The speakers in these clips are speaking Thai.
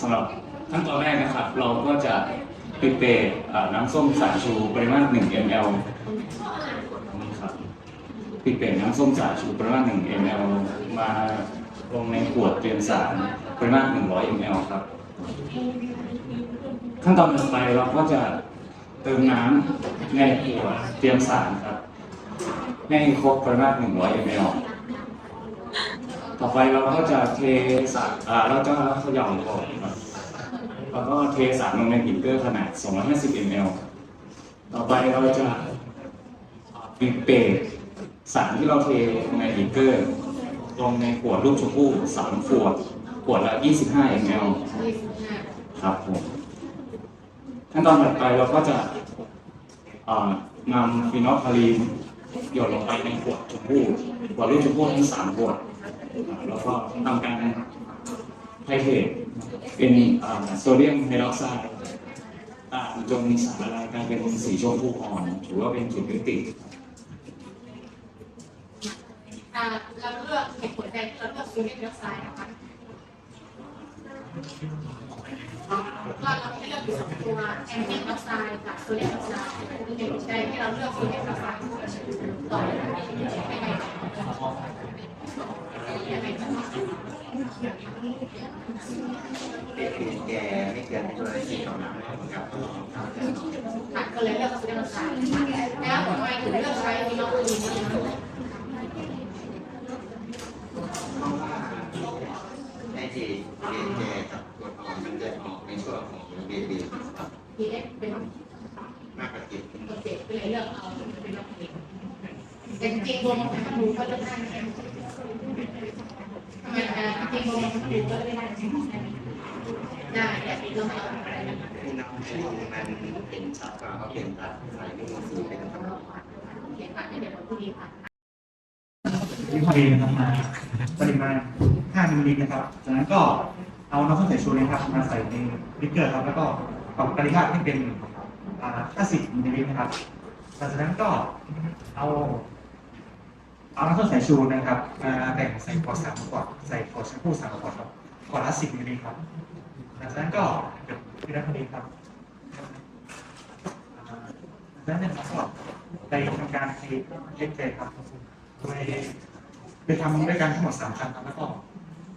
สำหรับขั้นตอนแรกนะครับ เราก็จะปิดเบรกอ่าน้ำส้มสายชูปริมาตร 1 ml นี่ครับปิดเบรกน้ำส้มสายชูปริมาตร 1 ml มาลงในขวดเตรียมสารปริมาตร 100 ml ครับ ขั้นตอนต่อไปเราก็จะเติมน้ำในขวดเตรียมสารครับให้ครบปริมาตร 100 ml ต่อไปเราก็จะเทสารอ่าเราจะเขย่าก่อนครับแล้วก็เทสารลงในบีเกอร์ขนาด 250 ml ต่อไปเราจะปิดเปรกสารที่เราเทลงในบีเกอร์ลงในขวดลูกชมพู่สามขวด ขวดละ 25 ml ครับผมขั้นตอนถัดไปเราก็จะนำฟีนอลคาลีนหยดลงไปในขวดชมพู่ขวดลูกชมพู่ทั้งสามขวด แล้วก็ทำการไทเทตเป็นโซเดียมไฮดรอกไซด์ต่าจนสารละลายกลายเป็นสีชมพูอ่อนถือว่าเป็นจุดยุติเราเลือกเหตุผลใดที่เราเลือกโซเดียมไฮดรอกไซด์นะคะ ก็เราไม่เลือกอยู่สองตัวแอมเบียนไดออกไซด์กับโซเดียมไดออกไซด์เหตุผลใดที่เราเลือกโซเดียมไดออกไซด์ต่อยังไงยังไงเด็กแก่ไม่เกินตัวสี่ต่อน้ำครับค่ะก็เลยเลือกโซเดียมไดออกไซด์แล้วทำไมถึงเลือกใช้ฟีนอลคลีนไอ้ที่ พีเอสเป็นมากกว่าจิตโปรเจกต์ก็เลยเลือกเอาฟีนอลคลีนแต่จริงๆวมมันก็ดูก็เลือกได้นะทำไมอ่าจริงๆวมมันก็ดูก็เลือกได้ได้แต่เปีก็ไม่เอาอะไรนะผู้นำช่วงมันเป็นชัดกว่าเขาเป็นตัดสายนิ้วมือเป็นครับเขียนผ่านให้เดี๋ยวเราพูดดีค่ะที่พอดีนะครับมาปริมาณ5มิลลิลิตรนะครับ จากนั้นก็เอาน้ำส้มสายชูนะครับมาใส่ในลิกเกอร์ครับแล้วก็ ปรับปริมาตรให้เป็นอ่า50มิลลิลิตรนะครับหลังจากนั้นก็เอาเอาน้ำส้มสายชูนะครับมาแบ่งใส่ขวดสามขวดใส่ขวดแชมพูสามขวดครับขวดละ10มิลลิลิตรครับหลังจากนั้นก็เก็บที่ด้านพอดีครับอ่าหลังจากนั้นก็ไปทำการเทเล็กเทครับโดยไปทำด้วยกันทั้งหมดสามครั้งครับแล้วก็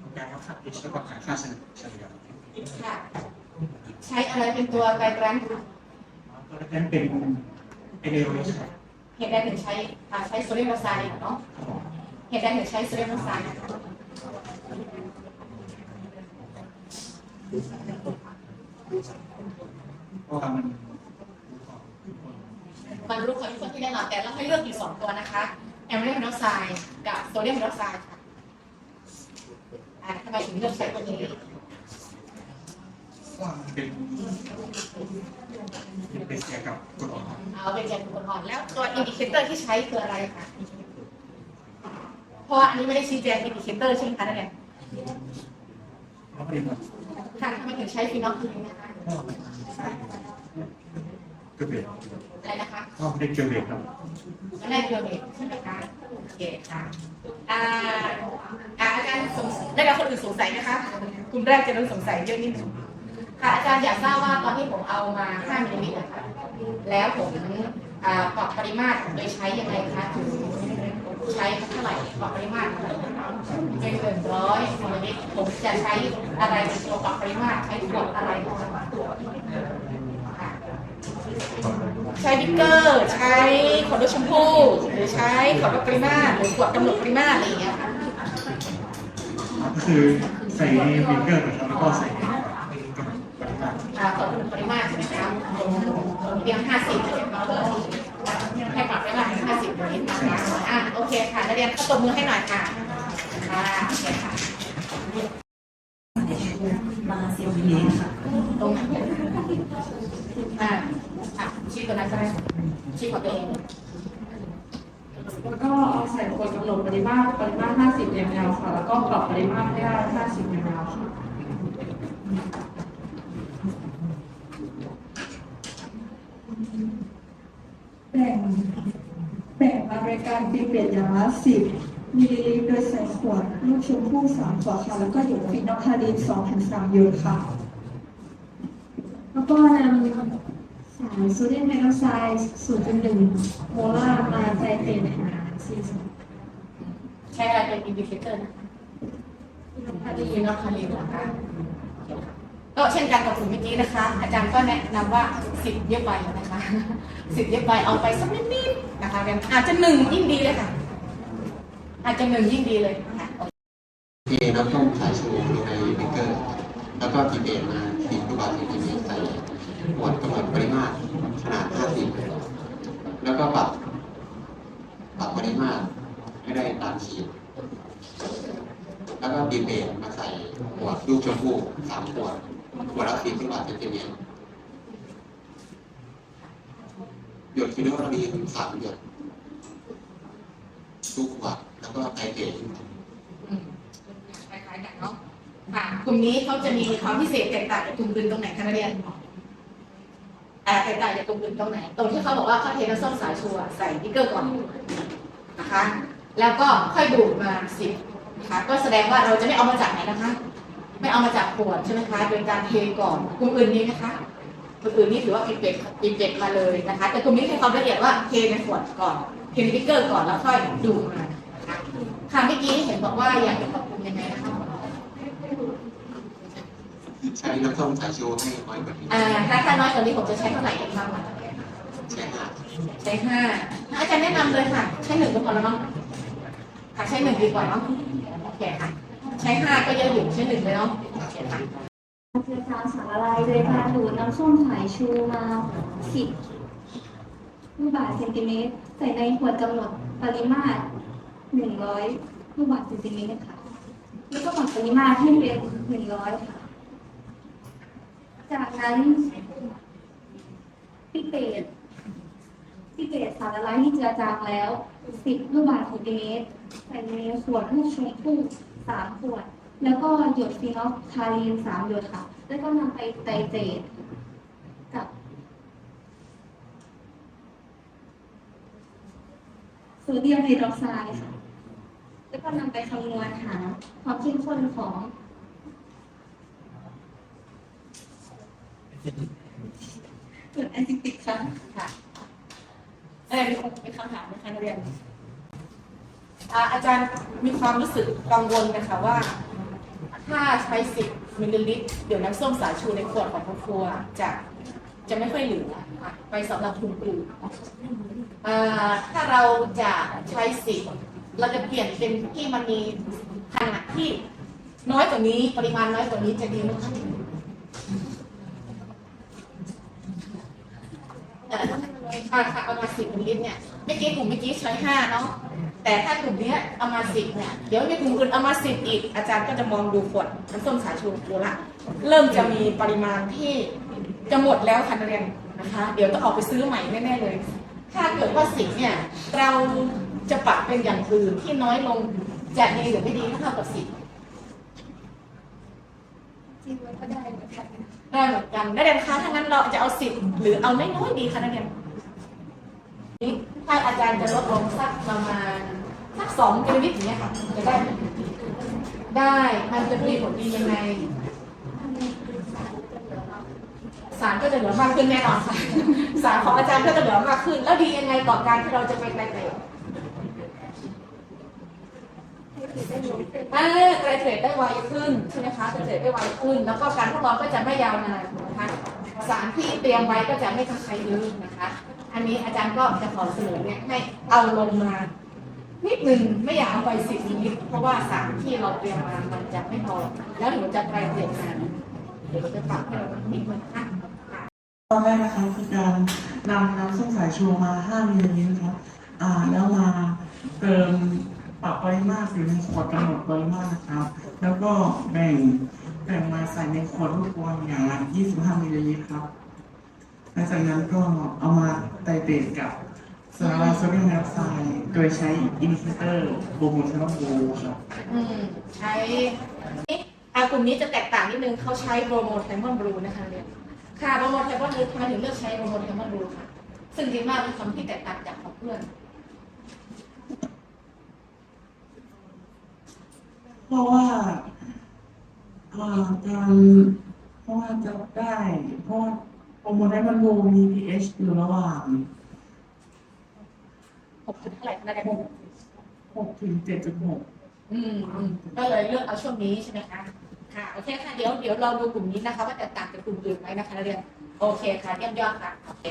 ทำการวัดค่า pH แล้วก็หาค่าเฉลี่ยค่ะ ใช้อะไรเป็นตัวไกลกรันตัวแรกนั้นเป็นเอเดโรชครับเหตุใดถึงใช้อ่าใช้โซเดียมไดออกไซด์เนาะครับผมเหตุใดถึงใช้โซเดียมไดออกไซด์เพราะว่ามันมันรู้คนทุกคนที่แน่นอนแต่เราให้เลือกอยู่สองตัวนะคะแอมโมเนียมไดออกไซด์กับโซเดียมไดออกไซด์ค่ะอ่าทำไมถึงเลือกใช้ตัวนี้ ว่ามันเป็นเป็นเสียกับกรดอ่อนครับเอาเป็นแกนกลอ่อนแล้วตัวอินดิเคเตอร์ที่ใช้คืออะไรคะเพราะว่าอันนี้ไม่ได้ชี้แจงอินดิเคเตอร์ใช่ไหมคะนักเรียนแล้วประเด็นมันค่ะทำไมถึงใช้ฟีนอลคลีนนะคะก็เกลือเบรดอะไรนะคะก็ไม่ได้เกลือเบรดครับมันได้เกลือเบรกใช่ไหมคะโอเคค่ะอ่าอ่าอาจารย์สงสัยได้กับคนอื่นสงสัยนะคะกลุ่มแรกจะโดนสงสัยเยอะนิดนึง ค่ะอาจารย์อยากทราบว่าตอนที่ผมเอามา 5มิลลิลิตรนะคะแล้วผมอ่าปรับปริมาตรโดยใช้ยังไงคะถึงใช้เท่าไหร่ปรับปริมาตรเท่าไหร่เป็นหนึ่งร้อยมิลลิลิตรผมจะใช้อะไรเป็นตัวปรับปริมาตรใช้ขวดอะไรนะคะค่ะใช้บิ๊กเกอร์ใช้ขวดลูกชมพูหรือใช้ขวดวัดปริมาตรหรือขวดกำหนดปริมาตรอะไรอย่างเงี้ยค่ะ ก็คือใส่ในเบเกอร์นะครับแล้วก็ใส่ใน เพียงห้าสิบให้ปรับได้มาห้าสิบลิตรนะคะอะโอเคค่ะนักเรียนเข้าตบมือให้หน่อยค่ะค่ะโอเคค่ะมาเซลล์นี้ค่ะตรงนั้นอ่าอะชี้ตัวนั้นก็ได้ชี้ของตัวเองแล้วก็เอาใส่ขวดกำหนดปริมาตรปริมาตร50 ml ค่ะ แล้วก็ปรับปริมาตรให้ได้50 ml ค่ะ แบ่งแบ่งมาโดยการตีเปลี่ยนอย่างละ10มิลลิลิตรโดยใส่ขวดลูกชมพู่สามขวดค่ะ แล้วก็หยดฟินอลคาลินสองถึงสามหยดค่ะ แล้วก็นำสารโซเดียมไฮดรอกไซด์0.1โมลาร์มาไตรเตนหาสี่สิบใช้อะไรเป็นอินดิเคเตอร์นะคะคาลีนอคาลีนนะคะ ก็เช่นกันกับกลุ่มเมื่อกี้นะคะ อาจารย์ก็แนะนำว่าสิบเยอะไปนะคะสิบเยอะไปเอาไปสักนิดๆนะคะกันอาจจะหนึ่งยิ่งดีเลยค่ะ อาจจะหนึ่งยิ่งดีเลยค่ะเทน้ำส้มสายชูลงในบิ๊กเกอร์แล้วก็ดีเบตมาสี่ลูกบาศก์เนติเมตรใส่ขวดกำหนดปริมาตรขนาด50แล้วก็ปรับปรับปริมาตรให้ได้ตามขีดแล้วก็ดีเบตมาใส่ขวดลูกชมพู่สามขวด ขวดละสี่ลูกบาศก์เซนติเมตรหยดฟิโนโลดีสามหยดทุกขวดแล้วก็ไตรเกอืมคล้ายๆกันเนาะค่ะกลุ่มนี้เขาจะมีความพิเศษแตกต่างจากกลุ่มอื่นตรงไหนคะนักเรียนอ่แตกต่างจากกลุ่มอื่นตรงไหน ตรงที่เขาบอกว่าเขาเทน้ำส้มสายชูอะใส่บิ๊กเกอร์ก่อนนะคะ แล้วก็ค่อยดูดมาสิบนะคะ ก็แสดงว่าเราจะไม่เอามาจากไหนนะคะ ไม่เอามาจากขวดใช่ไหมคะโดยการเทก่อนกลุ่มอื่นนี้นะคะกลุ่มอื่นนี่ถือว่าปิดเบ็ดปิดเบ็ดมาเลยนะคะ แต่กลุ่มนี้ให้ความละเอียดว่าเทในขวดก่อนเทในบิ๊กเกอร์ก่อนแล้วค่อยดูดมานะคะค่ะเมื่อกี้เห็นบอกว่าอยากจะปรับปรุงยังไงนะคะใช้น้ำส้มสายชูให้น้อยกว่านี้อ่าถ้าถ้าน้อยกว่านี้ผมจะใช้เท่าไหร่กันบ้างคะใช้ห้าใช้ห้าอาจารย์แนะนำเลยค่ะ ใช้หนึ่งก็พอแล้วเนาะค่ะใช้หนึ่งดีกว่าเนาะโอเคค่ะ ใช้ห้าก็ยอะอยู่ใช้หนึ่งเลยเนาะโอเคค่ะเจือจางสารละลายโดยการดูดน้ำส้มสายชูมาสิบลูกบาศก์เซนติเมตรใส่ในขวดกำหนดปริมาตรหนึ่งร้อยลูกบาศก์เซนติเมตรค่ะแล้วก็ปรับปริมาตรให้เป็นหนึ่งร้อยค่ะ จากนั้นพิเศษพิเศษสารละลายที่เจือจางแล้วสิบลูกบาศก์เซนติเมตรใส่ในขวดลูกชมพู่ สามขวด แล้วก็หยดฟีนอลคาลีนสามหยดค่ะ แล้วก็นำไปไตรเตรตกับโซเดียมไฮดรอกไซด์ค่ะ แล้วก็นำไปคำนวณหาความเข้มข้นของส่วนแอนติติกค่ะค่ะเออมีคมีคำถามไหมคะนักเรียน อาจารย์มีความรู้สึกกังวลนะคะว่า ถ้าใช้สิบมิลลิลิตร เดี๋ยวน้ำส้มสายชูในขวดของครัวจะจะไม่ค่อยเหลือไปสำหรับกลุ่มอื่นถ้าเราจะใช้สิบเราจะเปลี่ยนเป็นที่มันมีขนาดที่น้อยกว่านี้ปริมาณน้อยกว่านี้จะดีไหมคะเอ่อค่ะค่ะประมาณสิบมิลลิลิตรเนี่ยเมื่อกี้กลุ่มเมื่อกี้ใช้ห้าเนาะ แต่ถ้ากลุ่มเนี้ยเอามาสิบเนี่ยเดี๋ยวมีกลุ่มอื่นเอามาสิบอีก อาจารย์ก็จะมองดูขวดน้ำส้มสายชูดูละเริ่มจะมีปริมาณที่จะหมดแล้วค่ะนักเรียนนะคะ เดี๋ยวต้องออกไปซื้อใหม่แน่ๆเลย ถ้าเกิดว่าสิบเนี่ยเราจะปรับเป็นอย่างอื่นที่น้อยลงจะดีหรือไม่ดีถ้าเท่ากับสิบจริงมันก็ได้เหมือนกันได้เหมือนกันนักเรียนคะถ้างั้นเราจะเอาสิบหรือเอาน้อยๆดีคะนักเรียน นี่ถ้าอาจารย์จะลดลงสักประมาณสักสองกิโลลิตรอย่างเงี้ยค่ะจะได้ได้มันจะมีผลดียังไงสารก็จะเหลือมากขึ้นแน่นอนค่ะสารของอาจารย์ก็จะเหลือมากขึ้น แล้วดียังไงต่อการที่เราจะไปไกลเตะเออไกลเทรดได้ไวขึ้นใช่ไหมคะไกลเทรดได้ไวขึ้น แล้วก็การทดลองก็จะไม่ยาวนานนะคะ สารที่เตรียมไว้ก็จะไม่ต้องใช้ยอะนะคะ อันนี้อาจารย์ก็จะขอเสนอเนี่ยให้เอาลงมานิดหนึ่งไม่อยากเอาไปสิบนิดเพราะว่าสารที่เราเตรียมมามันจะไม่พอ แล้วเดี๋ยวจะไกลเทรดนานเดี๋ยวจะปรับให้เรานิดนึงนะคะตอนแรกนะคะคือการนำน้ำส้มสายชูมา5มิลลิลิตรนครับอ่าแล้วมาเติมปรับปริมาตรอในขวดกำหนดปริมาตรนะครับ แล้วก็แบ่งแบ่งมาใส่ในขวดลูกบอลอย่างละ25มิลลิลิตรครับ ลังจากนั้นก็เอามาไตรเตรกับสารละโซเดียมไดรอกไซด์โดยใช้อินดิเคเตอร์โบมูเทนอลโบครับอืมใช้อากลุ่มนี้จะแตกต่างนิดนึงเขาใช้โปรโมไทมอนบลูนะคะเนี่ยค่ะโปรโมไทมอนบลูทำไมถึงเลือกใช้โปรโมไทมอนบลูค่ะ ซึ่งจริงมากเป็นคำที่แตกต่างจากของเพื่อนเพราะว่าการเพราะว่าจะได้เพราะ โปรโมได้มันโมมี pH อยู่ระหว่างหกถึงเท่าไหร่นะได้หกถึง7.6อืมอืมก็เลยเลือกเอาช่วงนี้ใช่ไหมคะ ค่ะ โอเคค่ะ เดี๋ยวเดี๋ยวเราดูกลุ่มนี้นะคะ ว่าแตกต่างจากกลุ่มอื่นไหมนะคะนักเรียน โอเคค่ะเยี่ยมยอดค่ะโอเค